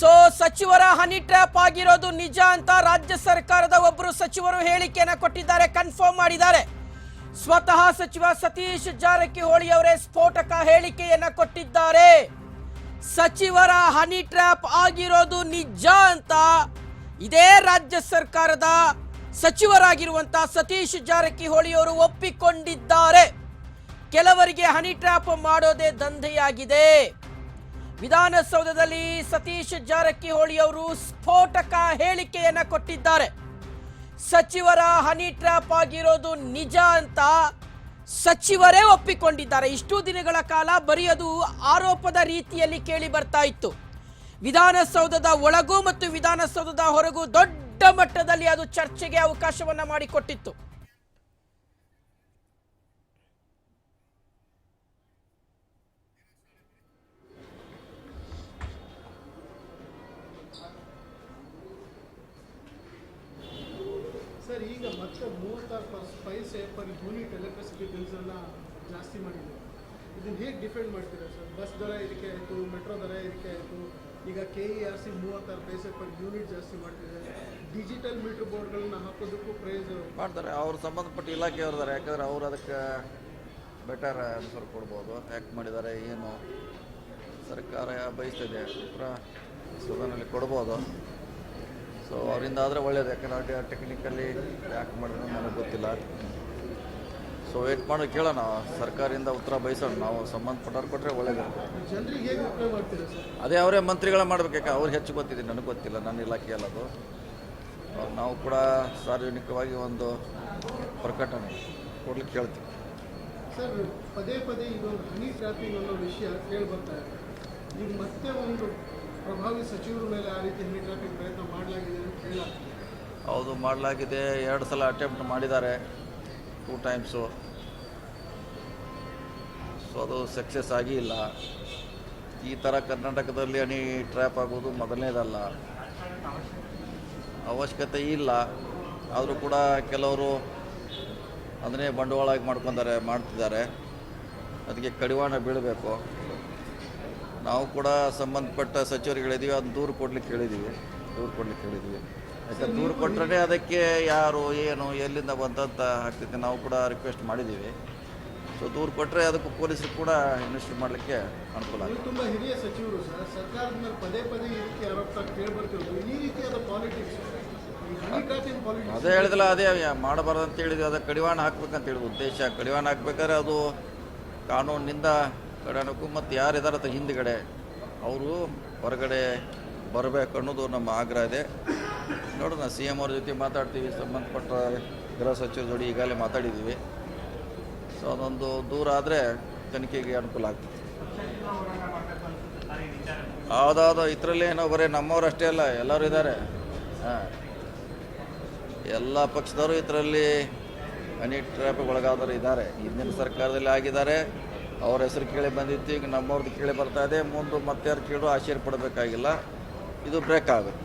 So ಸಚಿವರ honey trap ಆಗಿರೋದು ನಿಜ ಅಂತ ರಾಜ್ಯ ಸರ್ಕಾರದ ಒಬ್ಬರು ಸಚಿವರು ಹೇಳಿಕೆಯನ್ನ ಕೊಟ್ಟಿದ್ದಾರೆ ಕನ್ಫರ್ಮ್ ಮಾಡಿದ್ದಾರೆ. ಸ್ವತಃ ಸಚಿವ ಸತೀಶ್ ಜಾರಕಿಹೊಳಿ ಅವರೇ ಸ್ಫೋಟಕ ಹೇಳಿಕೆಯನ್ನ ಕೊಟ್ಟಿದ್ದಾರೆ. ಸಚಿವರ ಹನಿ ಟ್ರ್ಯಾಪ್ ಆಗಿರೋದು ನಿಜ ಅಂತ ಇದೇ ರಾಜ್ಯ ಸರ್ಕಾರದ ಸಚಿವರಾಗಿರುವಂತ ಸತೀಶ್ ಜಾರಕಿಹೊಳಿ ಅವರು ಒಪ್ಪಿಕೊಂಡಿದ್ದಾರೆ. ಕೆಲವರಿಗೆ ಹನಿ ಟ್ರ್ಯಾಪ್ ಮಾಡೋದೇ ದಂಧೆಯಾಗಿದೆ. ವಿಧಾನಸೌಧದಲ್ಲಿ ಸತೀಶ್ ಜಾರಕಿಹೊಳಿ ಅವರು ಸ್ಫೋಟಕ ಹೇಳಿಕೆಯನ್ನ ಕೊಟ್ಟಿದ್ದಾರೆ. ಸಚಿವರ ಹನಿ ಟ್ರ್ಯಾಪ್ ಆಗಿರೋದು ನಿಜ ಅಂತ ಸಚಿವರೇ ಒಪ್ಪಿಕೊಂಡಿದ್ದಾರೆ. ಇಷ್ಟು ದಿನಗಳ ಕಾಲ ಬರೆಯೋದು ಆರೋಪದ ರೀತಿಯಲ್ಲಿ ಕೇಳಿ ಬರ್ತಾ ಇತ್ತು. ವಿಧಾನಸೌಧದ ಒಳಗೂ ಮತ್ತು ವಿಧಾನಸೌಧದ ಹೊರಗೂ ದೊಡ್ಡ ಮಟ್ಟದಲ್ಲಿ ಅದು ಚರ್ಚೆಗೆ ಅವಕಾಶವನ್ನ ಮಾಡಿಕೊಟ್ಟಿತ್ತು. ಈಗ ಮತ್ತೆ ಮೂವತ್ತಾರು paise per unit electricity bills ಎಲ್ಲ ಜಾಸ್ತಿ ಮಾಡಿದೆ ಇದನ್ನ ಹೇಗೆ ಡಿಫೆಂಡ್ ಮಾಡ್ತೀರಾ ಸರ್? ಬಸ್ ದರ ಇದಕ್ಕೆ ಆಯಿತು ಮೆಟ್ರೋ ದರ ಇದಕ್ಕೆ ಆಯಿತು, ಈಗ ಕೆ ಇ ಆರ್ ಸಿ ಮೂವತ್ತಾರು ಪೈಸೆ ಪರ್ ಯೂನಿಟ್ ಜಾಸ್ತಿ ಮಾಡ್ತಿದ್ದಾರೆ. ಡಿಜಿಟಲ್ ಮೀಟರ್ ಬೋರ್ಡ್ಗಳನ್ನ ಹಾಕೋದಕ್ಕೂ ಪ್ರೈಸ್ ಮಾಡ್ತಾರೆ, ಅವ್ರ ಸಂಬಂಧಪಟ್ಟ ಇಲಾಖೆ ಇದ್ದಾರೆ ಯಾಕಂದ್ರೆ ಅವ್ರು ಅದಕ್ಕೆ ಬೆಟರ್ ಆನ್ಸರ್ ಕೊಡ್ಬೋದು. ಯಾಕೆ ಮಾಡಿದ್ದಾರೆ, ಏನು ಸರ್ಕಾರ ಬಯಸ್ತಿದೆ ಉತ್ತರ ಸದನಲ್ಲಿ ಕೊಡ್ಬೋದು. ಸೊ ಅವರಿಂದ ಆದರೆ ಒಳ್ಳೇದು. ಯಾಕಂದ್ರೆ ಟೆಕ್ನಿಕಲಿ ಯಾಕೆ ಮಾಡಿದ್ರು ನನಗೆ ಗೊತ್ತಿಲ್ಲ. ಸೊ ವೇಟ್ ಮಾಡಿ ಕೇಳೋಣ. ಸರ್ಕಾರದಿಂದ ಉತ್ತರ ಬಯಸೋಣ. ನಾವು ಸಂಬಂಧಪಟ್ಟವ್ರು ಕೊಟ್ಟರೆ ಒಳ್ಳೇದು. ಅದೇ ಅವರೇ ಮಂತ್ರಿಗಳ ಮಾಡ್ಬೇಕು. ಯಾಕೆ ಅವ್ರು ಹೆಚ್ಚು ಗೊತ್ತಿದೆ ನನಗೆ ಗೊತ್ತಿಲ್ಲ. ನನ್ನ ಇಲಾಖೆ ಅಲ್ಲದು ಅವ್ರು ನಾವು ಕೂಡ ಸಾರ್ವಜನಿಕವಾಗಿ ಒಂದು ಪ್ರಕಟಣೆ ಕೊಡ್ಲಿಕ್ಕೆ ಕೇಳ್ತೀವಿ. ಸರ್ ಪದೇ ಪದೇ ಇದು ಹನಿ ಟ್ರ್ಯಾಪಿಂಗ್ ಅನ್ನೋ ವಿಷಯ ಕೇಳಿ ಬರ್ತಾ ಇದೆ. ಈಗ ಮತ್ತೆ ಒಂದು ಪ್ರಭಾವಿ ಸಚಿವರ ಮೇಲೆ ಆ ರೀತಿ ಪ್ರಯತ್ನ ಮಾಡಲಾಗಿದೆ ಅಂತ ಹೇಳಲಾಗ್ತದೆ ಹೌದು, ಮಾಡಲಾಗಿದೆ. ಎರಡು ಸಲ ಅಟೆಂಪ್ಟ್ ಮಾಡಿದ್ದಾರೆ. ಟೂ ಟೈಮ್ಸು ಸೊ ಅದು ಸಕ್ಸಸ್ ಆಗಿಲ್ಲ. ಈ ಥರ ಕರ್ನಾಟಕದಲ್ಲಿ ಹನಿ ಟ್ರ್ಯಾಪ್ ಆಗೋದು ಮೊದಲನೇದಲ್ಲ. ಅವಶ್ಯಕತೆ ಇಲ್ಲ. ಆದರೂ ಕೂಡ ಕೆಲವರು ಅದನ್ನೇ ಬಂಡವಾಳಾಗಿ ಮಾಡ್ಕೊತಾರೆ ಮಾಡ್ತಿದ್ದಾರೆ. ಅದಕ್ಕೆ ಕಡಿವಾಣ ಬೀಳಬೇಕು. ನಾವು ಕೂಡ ಸಂಬಂಧಪಟ್ಟ ಸಚಿವರುಗಳಿದ್ದೀವಿ ಅದನ್ನ ದೂರು ಕೊಡ್ಲಿಕ್ಕೆ ಹೇಳಿದ್ದೀವಿ ದೂರು ಕೊಡ್ಲಿಕ್ಕೆ ಹೇಳಿದ್ದೀವಿ ಯಾಕಂದ್ರೆ ದೂರು ಕೊಟ್ಟರೆ ಅದಕ್ಕೆ ಯಾರು ಏನು ಎಲ್ಲಿಂದ ಬಂದಂತ ಆಗ್ತೈತೆ ನಾವು ಕೂಡ ರಿಕ್ವೆಸ್ಟ್ ಮಾಡಿದ್ದೀವಿ ಸೊ ದೂರು ಕೊಟ್ಟರೆ ಅದಕ್ಕೂ ಪೊಲೀಸರು ಕೂಡ ಇನ್ವೆಸ್ಟ್ ಮಾಡಲಿಕ್ಕೆ ಅನುಕೂಲ ಆಗುತ್ತೆ ತುಂಬಾ ಹಿರಿಯ ಸಚಿವರು ಸರ್. ಸರ್ಕಾರದ ಮೇಲೆ ಪದೇ ಪದೇ ಈ ರೀತಿ ಆರೋಪ ಕೇಳಿಬರ್ತಿರೋದು. ಈ ರೀತಿಯಾದ ಪಾಲಿಟಿಕ್ಸ್ ಅದೇ ಹೇಳಿದಿಲ್ಲ ಅದೇ ಮಾಡಬಾರ್ದಂತ ಮಾಡಬಾರ್ದು ಅಂತ ಹೇಳಿದ್ವಿ ಅದಕ್ಕೆ ಕಡಿವಾಣ ಹಾಕ್ಬೇಕಂತ ಹೇಳಿದ ಉದ್ದೇಶ ಕಡಿವಾಣ ಹಾಕ್ಬೇಕಾದ್ರೆ ಅದು ಕಾನೂನಿನಿಂದ ಕಡಣಕ್ಕೂ ಮತ್ತು ಯಾರಿದ್ದಾರೆ ಅದ್ರ ಹಿಂದ್ಗಡೆ, ಅವರು ಹೊರಗಡೆ ಬರಬೇಕು ಅನ್ನೋದು ನಮ್ಮ ಆಗ್ರಹ ಇದೆ. ನೋಡೋಣ ಸಿ ಎಂ ಅವ್ರ ಜೊತೆ ಮಾತಾಡ್ತೀವಿ, ಸಂಬಂಧಪಟ್ಟ ಗೃಹ ಸಚಿವರ ಜೋಡಿ ಈಗಾಗಲೇ ಮಾತಾಡಿದ್ದೀವಿ. ಸೊ ಅದೊಂದು ದೂರ ಆದರೆ ತನಿಖೆಗೆ ಅನುಕೂಲ ಆಗ್ತದೆ. ಹೌದೌದು, ಇದರಲ್ಲಿ ಏನೋ ಬರೀ ನಮ್ಮವ್ರು ಅಷ್ಟೇ ಅಲ್ಲ, ಎಲ್ಲರೂ ಇದ್ದಾರೆ ಹಾಂ. ಎಲ್ಲ ಪಕ್ಷದವರು ಇದರಲ್ಲಿ ಹನಿ ಟ್ರ್ಯಾಪಿಗೆ ಒಳಗಾದವರು ಇದ್ದಾರೆ ಹಿಂದಿನ ಸರ್ಕಾರದಲ್ಲಿ ಆಗಿದ್ದಾರೆ. ಅವ್ರ ಹೆಸರು ಕೇಳಿ ಬಂದಿತ್ತು, ಈಗ ನಮ್ಮವ್ರದ್ದು ಕೇಳಿ ಬರ್ತಾ ಇದೆ. ಮುಂದೆ ಮತ್ತೆ ಯಾರು ಕೇಳೋ ಆಶ್ಚರ್ಯ ಪಡಬೇಕಾಗಿಲ್ಲ. ಇದು ಬ್ರೇಕ್ ಆಗುತ್ತೆ.